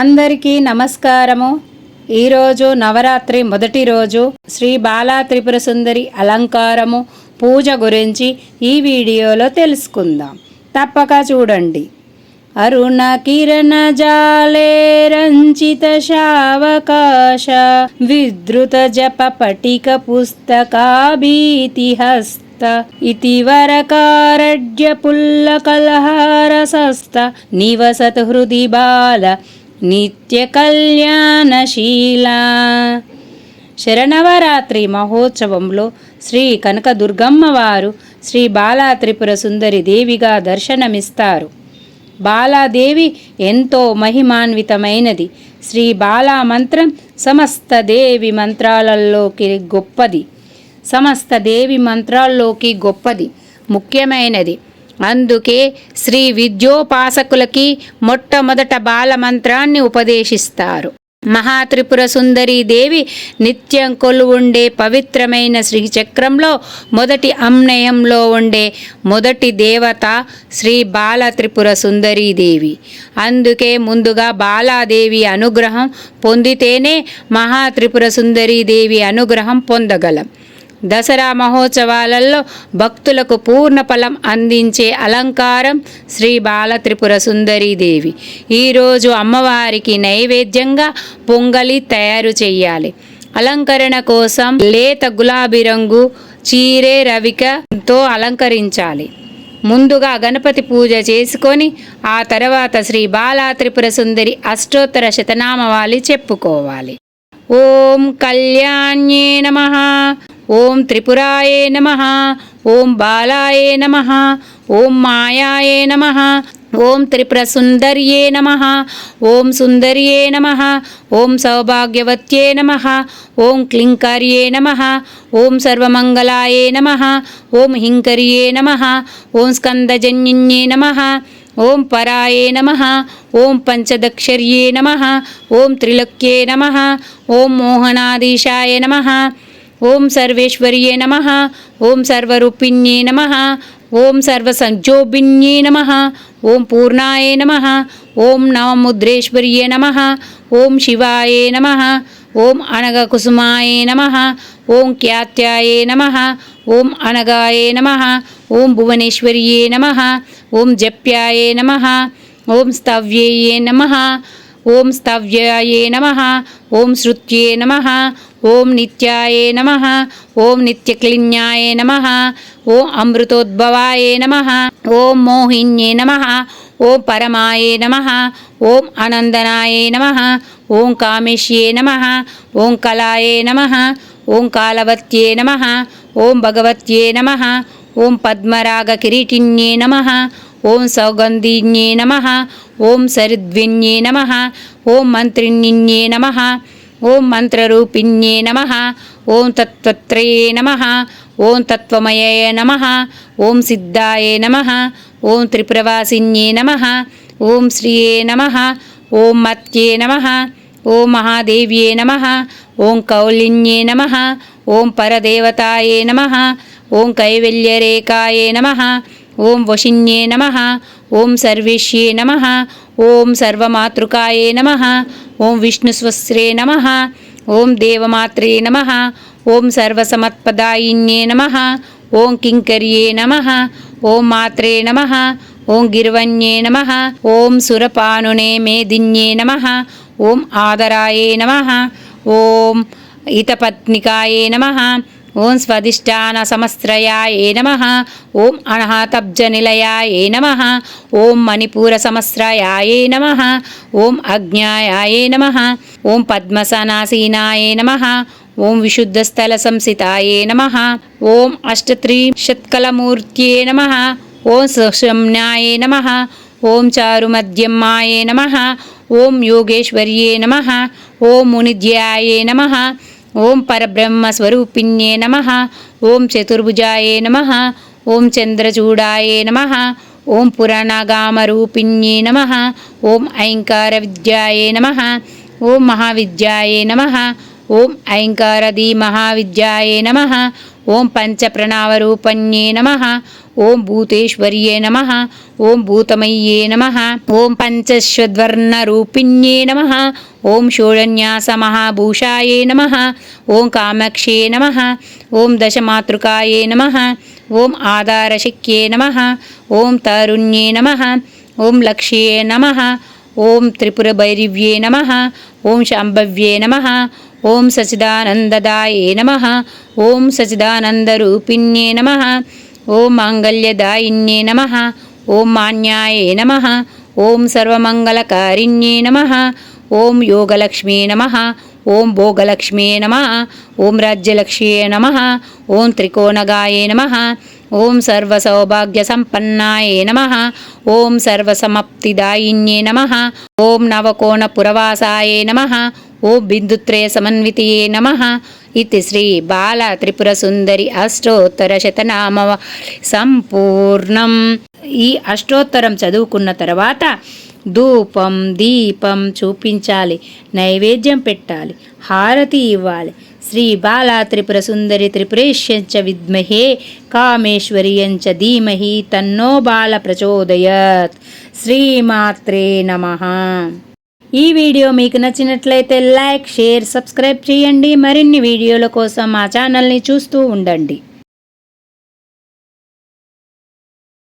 అందరికీ నమస్కారము. ఈరోజు నవరాత్రి మొదటి రోజు శ్రీ బాలా త్రిపుర సుందరి అలంకారము పూజ గురించి ఈ వీడియోలో తెలుసుకుందాం. తప్పక చూడండి. అరుణ కిరణ జాలే రంచిత శావకాశ విద్రుత జప పటిక పుస్తకాభీతి హస్త ఇతివరకారడ్య పుల్ల కలహారసస్త నివసత్ హృది నిత్య కళ్యాణశీల శరణవరాత్రి మహోత్సవంలో శ్రీ కనకదుర్గమ్మవారు శ్రీ బాలా త్రిపుర సుందరి దేవిగా దర్శనమిస్తారు. బాలాదేవి ఎంతో మహిమాన్వితమైనది. శ్రీ బాలా మంత్రం సమస్త దేవి మంత్రాలలోకి గొప్పది. సమస్త దేవి మంత్రాల్లోకి గొప్పది. ముఖ్యమైనది. అందుకే శ్రీ విద్యోపాసకులకి మొట్టమొదట బాల మంత్రాన్ని ఉపదేశిస్తారు. మహాత్రిపుర సుందరీ దేవి నిత్యం కొలువుండే పవిత్రమైన శ్రీచక్రంలో మొదటి అమ్నయంలో ఉండే మొదటి దేవత శ్రీ బాల త్రిపుర సుందరీ దేవి. అందుకే ముందుగా బాలాదేవి అనుగ్రహం పొందితేనే మహాత్రిపుర సుందరీ దేవి అనుగ్రహం పొందగలం. దసరా మహోత్సవాలలో భక్తులకు పూర్ణ ఫలం అందించే అలంకారం శ్రీ బాల త్రిపుర సుందరీదేవి ఈరోజు అమ్మవారికి నైవేద్యంగా పొంగలి తయారు చేయాలి అలంకరణ కోసం లేత గులాబీ రంగు చీరే రవికతో అలంకరించాలి. ముందుగా గణపతి పూజ చేసుకొని ఆ తర్వాత శ్రీ బాలా త్రిపుర సుందరి అష్టోత్తర శతనామవాలి చెప్పుకోవాలి. ఓం కళ్యాణ్యే నమ. ఓం త్రిపురాయే నమ ఓం బాలాయే నమ ఓం మాయాయే నమ ఓం త్రిపుర సుందర్యే నమ ఓం సుందర్యే నమ ఓం సౌభాగ్యవత్యే నమ ఓం క్లింకర్యే నమ ఓం సర్వమంగళాయే నమ ఓం హింకర్యే నమ ఓం స్కందజన్యే నమ ఓం పరాయే నమ ఓం పంచదక్షర్యే నమ ఓం త్రిలక్యే నమ ఓం మోహనాదీశాయ నమ ఓం సర్వేశ్వర్యే నమ ఓం సర్వరూపిణ్యే నమ ఓం సర్వసంజోభిన్యే నమ ఓం పూర్ణాయ నమ ఓం నవముద్రేశ్వర్యే నమ ఓం శివాయ నమ ఓం అనగకుసుమాయ నమ ఓం ఖ్యాత్యాయ నమ ఓం అనగాయ నమ ఓం భువనేశ్వర్యే నమ ఓం జప్యాయ నమ ఓం స్తవ్యే నమ ఓం స్తవ్యాయ నమ ఓం శృత్యే నమ ఓం నిత్యాయే నమ ఓం నిత్యక్లిన్యాయ నమ ఓం అమృతోద్భవాయ నమ ఓం మోహిన్యే నమ ఓం పరమాయ నమ ఓం అనందనాయ నమ ఓం కామేశ్యే నమ ఓం కళాయ నమ ఓం కాలవత్యే నమ ఓం భగవత్యే నమ ఓం పద్మరాగకిరీటిన్యే నమ ఓం సౌగంధిన్యే నమ ఓం సరిద్విన్యే నమ ఓం మంత్రిణ్యే నమ ఓం మంత్రరూపిణ్యే నమ ఓం తత్వత్రయే నమ ఓం తత్వమయే నమ ఓం సిద్ధాయే నమ ఓం త్రిపురవాసిన్యే నమ ఓం శ్రీయే నమ ఓం మత్యే నమ ఓం మహాదేవ్యే నమ ఓం కౌలిన్యే నమ ఓం పరదేవతాయే నమ ఓం కైవల్యరేకాయే నమ ఓం వశిన్యే నమ ఓం సర్వేష్యే నమ ఓం సర్వమాతృకాయే నమ ఓం విష్ణు స్వస్రే నమ. ఓం దేవమాత్రే నమ. ఓం సర్వసమత్పదాయిన్యే నమ. ఓం కింకర్యే నమ. ఓం మాత్రే నమ. ఓం గిర్వణ్యే నమ. ఓం సురపానునే మేదిన్యే నమ. ఓం ఆదరాయే నమ. ఓం ఇతపత్నికాయే నమ. ఓం స్వధిష్టాన సమస్రయాయే నమ ఓం అణహాతబ్జ అణహాతబ్జనిలయాయే నమ ఓం మణిపూర సమస్రయాయే నమ ఓం అజ్ఞాయాయే నమ ఓం పద్మసనాసీనాయే నమ ఓం విశుద్ధస్థల సంసితాయే నమ ఓం అష్టత్రీషత్కలమూర్త్యే నమ ఓం సుషమ్నాయే నమ ఓం చారుమధ్యమ్మాయే నమ ఓం యోగేశ్వర్యే నమ ఓం మునిధ్యాయే నమ ఓం పరబ్రహ్మ స్వరూపిణ్యే నమ ఓం చతుర్భుజాయే నమ ఓం చంద్రచూడాయే నమ ఓం పురాణగామరూపిణ్యే నమ ఓం ఐంకార విద్యాయే నమ ఓం మహావిద్యాయే నమ ఓం ఐంకారది మహావిద్యాయే నమ ఓం పంచప్రణావరూపణ్యే నమ ఓం భూతేశ్వర్యే నమ ఓం భూతమయ్యే నమ ఓం పంచశ్వద్వర్ణరూపిణ్యే నమ ఓం షోడన్యాసమహాభూషాయే నమ ఓం కామాక్షే నమ ఓం దశమాతృకాయే నమ ఓం ఆధారశక్యే నమ ఓం తారుణ్యే నమ ఓం లక్ష్యే నమ ఓం త్రిపురభైరివ్యే నమ ఓం శాంభవ్యే నమ ఓం సచిదానందదాయే నమ ఓం సచిదానందరూపిణ్యే నమ ఓం మాంగళ్యదాయిన్యే నమ ఓం మాన్యాయే నమ ఓం సర్వమంగళకారిణ్యే నమ ఓం యోగలక్ష్మీ నమ ఓం భోగలక్ష్మీ నమ ఓం రాజ్యలక్ష్మీ నమ ఓం త్రికోణగాయే నమ ఓం సర్వసౌభాగ్యసంపన్నాయే నమ ఓం సర్వసమప్తిదాయిన్యే నమ ఓం నవకోణపురవాసాయే నమ ఓ బిందుత్రయ సమన్వితయే నమ. ఇది శ్రీ బాల త్రిపుర సుందరి అష్టోత్తర శతనామ సంపూర్ణం. ఈ అష్టోత్తరం చదువుకున్న తర్వాత ధూపం దీపం చూపించాలి నైవేద్యం పెట్టాలి హారతి ఇవ్వాలి. శ్రీ బాలా త్రిపుర సుందరి త్రిపురేష్యంచ విద్మహే కామేశ్వరియంచ ధీమహి తన్నో బాల ప్రచోదయత్. శ్రీమాత్రే నమః. ఈ వీడియో మీకు నచ్చినట్లయితే లైక్ షేర్ సబ్స్క్రైబ్ చేయండి. మరిన్ని వీడియోల కోసం మా ఛానల్ని చూస్తూ ఉండండి.